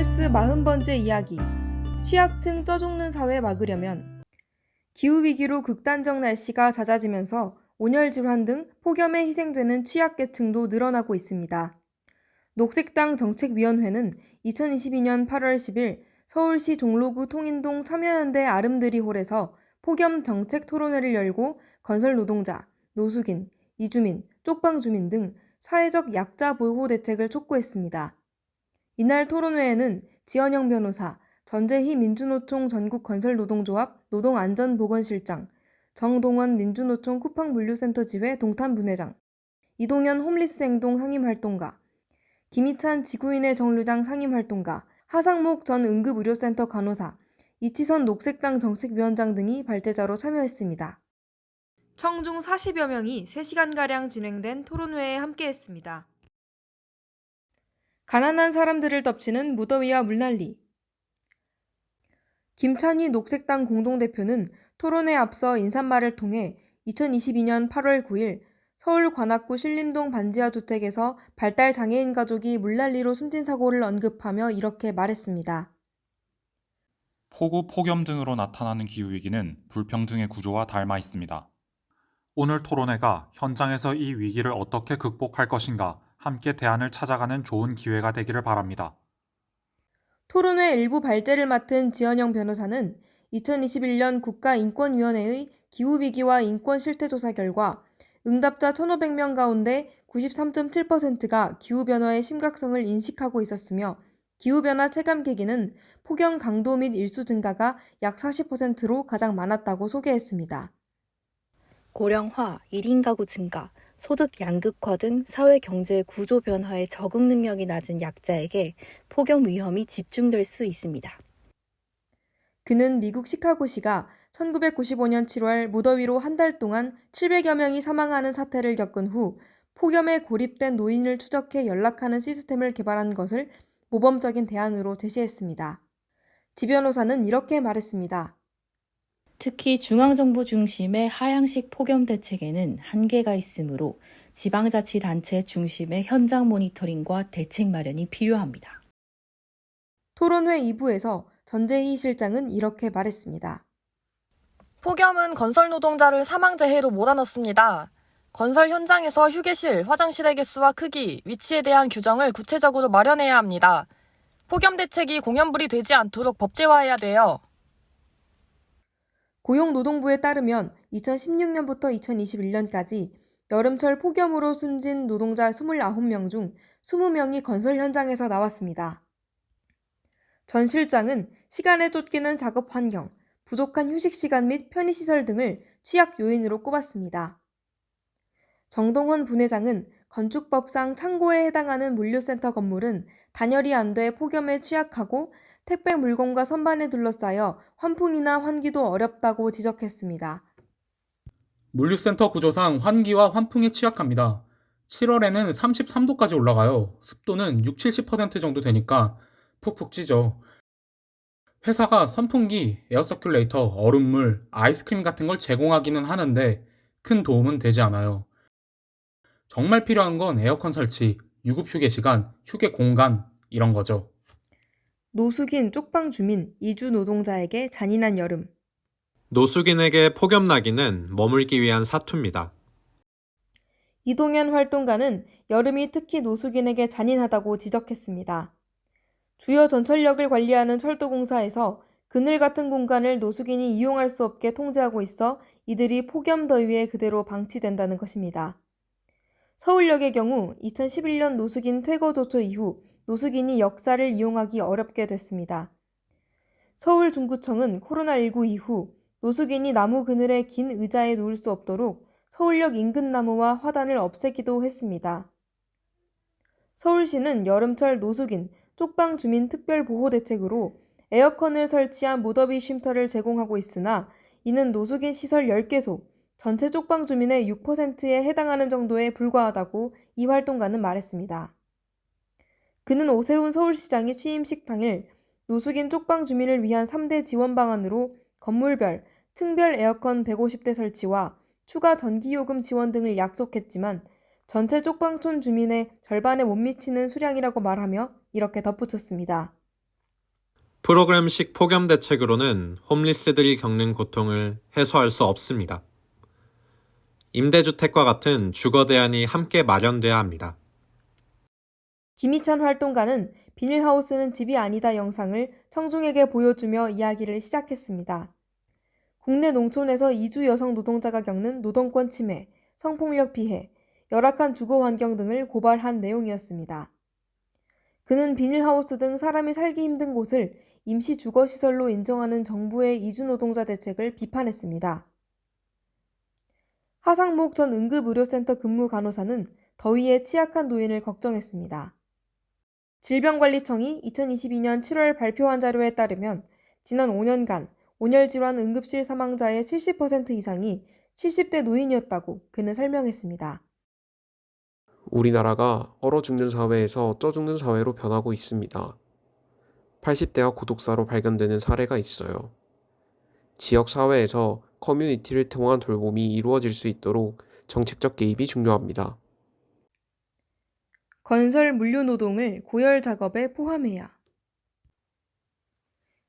뉴스 40번째 이야기. 취약층 쪄죽는 사회 막으려면 기후위기로 극단적 날씨가 잦아지면서 온열 질환 등 폭염에 희생되는 취약계층도 늘어나고 있습니다. 녹색당 정책위원회는 2022년 8월 10일 서울시 종로구 통인동 참여연대 아름드리 홀에서 폭염 정책 토론회를 열고 건설 노동자, 노숙인, 이주민, 쪽방 주민 등 사회적 약자 보호 대책을 촉구했습니다. 이날 토론회에는 지원영 변호사, 전재희 민주노총 전국건설노동조합 노동안전보건실장, 정동원 민주노총 쿠팡물류센터 지회 동탄분회장, 이동현 홈리스 행동 상임활동가, 김희찬 지구인의 정류장 상임활동가, 하상목 전 응급의료센터 간호사, 이치선 녹색당 정책위원장 등이 발제자로 참여했습니다. 청중 40여 명이 3시간가량 진행된 토론회에 함께했습니다. 가난한 사람들을 덮치는 무더위와 물난리. 김찬희 녹색당 공동대표는 토론에 앞서 인사말을 통해 2022년 8월 9일 서울 관악구 신림동 반지하 주택에서 발달 장애인 가족이 물난리로 숨진 사고를 언급하며 이렇게 말했습니다. 폭우, 폭염 등으로 나타나는 기후위기는 불평등의 구조와 닮아 있습니다. 오늘 토론회가 현장에서 이 위기를 어떻게 극복할 것인가 함께 대안을 찾아가는 좋은 기회가 되기를 바랍니다. 토론회 일부 발제를 맡은 지연영 변호사는 2021년 국가인권위원회의 기후위기와 인권 실태조사 결과 응답자 1,500명 가운데 93.7%가 기후변화의 심각성을 인식하고 있었으며 기후변화 체감 계기는 폭염 강도 및 일수 증가가 약 40%로 가장 많았다고 소개했습니다. 고령화, 1인 가구 증가, 소득 양극화 등 사회 경제 구조 변화에 적응 능력이 낮은 약자에게 폭염 위험이 집중될 수 있습니다. 그는 미국 시카고시가 1995년 7월 무더위로 한 달 동안 700여 명이 사망하는 사태를 겪은 후 폭염에 고립된 노인을 추적해 연락하는 시스템을 개발한 것을 모범적인 대안으로 제시했습니다. 지 변호사는 이렇게 말했습니다. 특히 중앙정부 중심의 하향식 폭염 대책에는 한계가 있으므로 지방자치단체 중심의 현장 모니터링과 대책 마련이 필요합니다. 토론회 2부에서 전재희 실장은 이렇게 말했습니다. 폭염은 건설 노동자를 사망재해로 몰아넣습니다. 건설 현장에서 휴게실, 화장실의 개수와 크기, 위치에 대한 규정을 구체적으로 마련해야 합니다. 폭염 대책이 공연불이 되지 않도록 법제화해야 돼요. 고용노동부에 따르면 2016년부터 2021년까지 여름철 폭염으로 숨진 노동자 29명 중 20명이 건설 현장에서 나왔습니다. 전 실장은 시간에 쫓기는 작업 환경, 부족한 휴식 시간 및 편의시설 등을 취약 요인으로 꼽았습니다. 정동원 분회장은 건축법상 창고에 해당하는 물류센터 건물은 단열이 안 돼 폭염에 취약하고 택배 물건과 선반에 둘러싸여 환풍이나 환기도 어렵다고 지적했습니다. 물류센터 구조상 환기와 환풍에 취약합니다. 7월에는 33도까지 올라가요. 습도는 6, 70% 정도 되니까 푹푹 찌죠. 회사가 선풍기, 에어서큘레이터, 얼음물, 아이스크림 같은 걸 제공하기는 하는데 큰 도움은 되지 않아요. 정말 필요한 건 에어컨 설치, 유급 휴게 시간, 휴게 공간 이런 거죠. 노숙인 쪽방 주민 이주 노동자에게 잔인한 여름. 노숙인에게 폭염나기는 머물기 위한 사투입니다. 이동현 활동가는 여름이 특히 노숙인에게 잔인하다고 지적했습니다. 주요 전철역을 관리하는 철도공사에서 그늘 같은 공간을 노숙인이 이용할 수 없게 통제하고 있어 이들이 폭염 더위에 그대로 방치된다는 것입니다. 서울역의 경우 2011년 노숙인 퇴거 조처 이후 노숙인이 역사를 이용하기 어렵게 됐습니다. 서울 중구청은 코로나19 이후 노숙인이 나무 그늘의 긴 의자에 누울 수 없도록 서울역 인근 나무와 화단을 없애기도 했습니다. 서울시는 여름철 노숙인, 쪽방 주민 특별 보호 대책으로 에어컨을 설치한 무더위 쉼터를 제공하고 있으나 이는 노숙인 시설 10개소, 전체 쪽방 주민의 6%에 해당하는 정도에 불과하다고 이 활동가는 말했습니다. 그는 오세훈 서울시장이 취임식 당일 노숙인 쪽방 주민을 위한 3대 지원 방안으로 건물별, 층별 에어컨 150대 설치와 추가 전기요금 지원 등을 약속했지만 전체 쪽방촌 주민의 절반에 못 미치는 수량이라고 말하며 이렇게 덧붙였습니다. 프로그램식 폭염 대책으로는 홈리스들이 겪는 고통을 해소할 수 없습니다. 임대주택과 같은 주거 대안이 함께 마련돼야 합니다. 김희찬 활동가는 비닐하우스는 집이 아니다 영상을 청중에게 보여주며 이야기를 시작했습니다. 국내 농촌에서 이주 여성 노동자가 겪는 노동권 침해, 성폭력 피해, 열악한 주거 환경 등을 고발한 내용이었습니다. 그는 비닐하우스 등 사람이 살기 힘든 곳을 임시 주거시설로 인정하는 정부의 이주 노동자 대책을 비판했습니다. 하상목 전 응급의료센터 근무 간호사는 더위에 취약한 노인을 걱정했습니다. 질병관리청이 2022년 7월 발표한 자료에 따르면 지난 5년간 온열질환 응급실 사망자의 70% 이상이 70대 노인이었다고 그는 설명했습니다. 우리나라가 얼어 죽는 사회에서 쪄 죽는 사회로 변하고 있습니다. 80대가 고독사로 발견되는 사례가 있어요. 지역 사회에서 커뮤니티를 통한 돌봄이 이루어질 수 있도록 정책적 개입이 중요합니다. 건설 물류 노동을 고열 작업에 포함해야.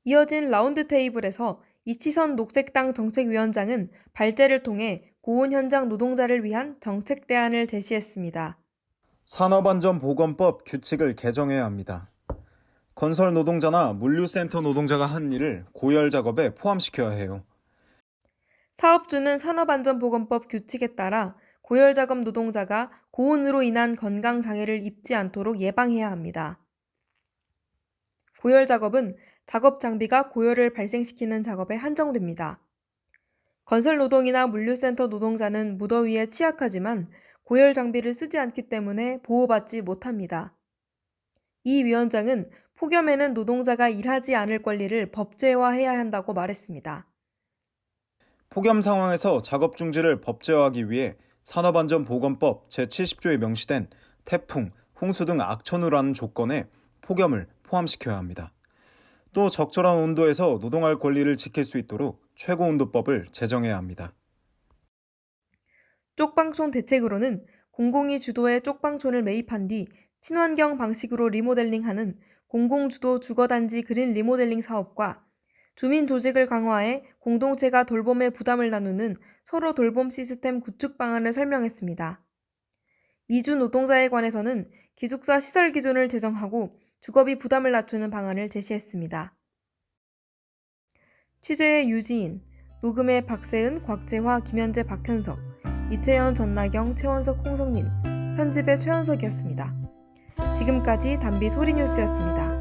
이어진 라운드 테이블에서 이치선 녹색당 정책위원장은 발제를 통해 고온 현장 노동자를 위한 정책 대안을 제시했습니다. 산업안전보건법 규칙을 개정해야 합니다. 건설 노동자나 물류센터 노동자가 하는 일을 고열 작업에 포함시켜야 해요. 사업주는 산업안전보건법 규칙에 따라 고열 작업 노동자가 고온으로 인한 건강 장애를 입지 않도록 예방해야 합니다. 고열 작업은 작업 장비가 고열을 발생시키는 작업에 한정됩니다. 건설 노동이나 물류센터 노동자는 무더위에 취약하지만 고열 장비를 쓰지 않기 때문에 보호받지 못합니다. 이 위원장은 폭염에는 노동자가 일하지 않을 권리를 법제화해야 한다고 말했습니다. 폭염 상황에서 작업 중지를 법제화하기 위해 산업안전보건법 제70조에 명시된 태풍, 홍수 등 악천후로 하는 조건에 폭염을 포함시켜야 합니다. 또 적절한 온도에서 노동할 권리를 지킬 수 있도록 최고 온도법을 제정해야 합니다. 쪽방촌 대책으로는 공공이 주도의 쪽방촌을 매입한 뒤 친환경 방식으로 리모델링하는 공공주도 주거단지 그린 리모델링 사업과 주민 조직을 강화해 공동체가 돌봄의 부담을 나누는 서로 돌봄 시스템 구축 방안을 설명했습니다. 이주 노동자에 관해서는 기숙사 시설 기준을 제정하고 주거비 부담을 낮추는 방안을 제시했습니다. 취재의 유지인, 녹음의 박세은, 곽재화, 김현재, 박현석, 이채연, 전나경, 최원석, 홍성민, 편집의 최현석이었습니다. 지금까지 담비 소리뉴스였습니다.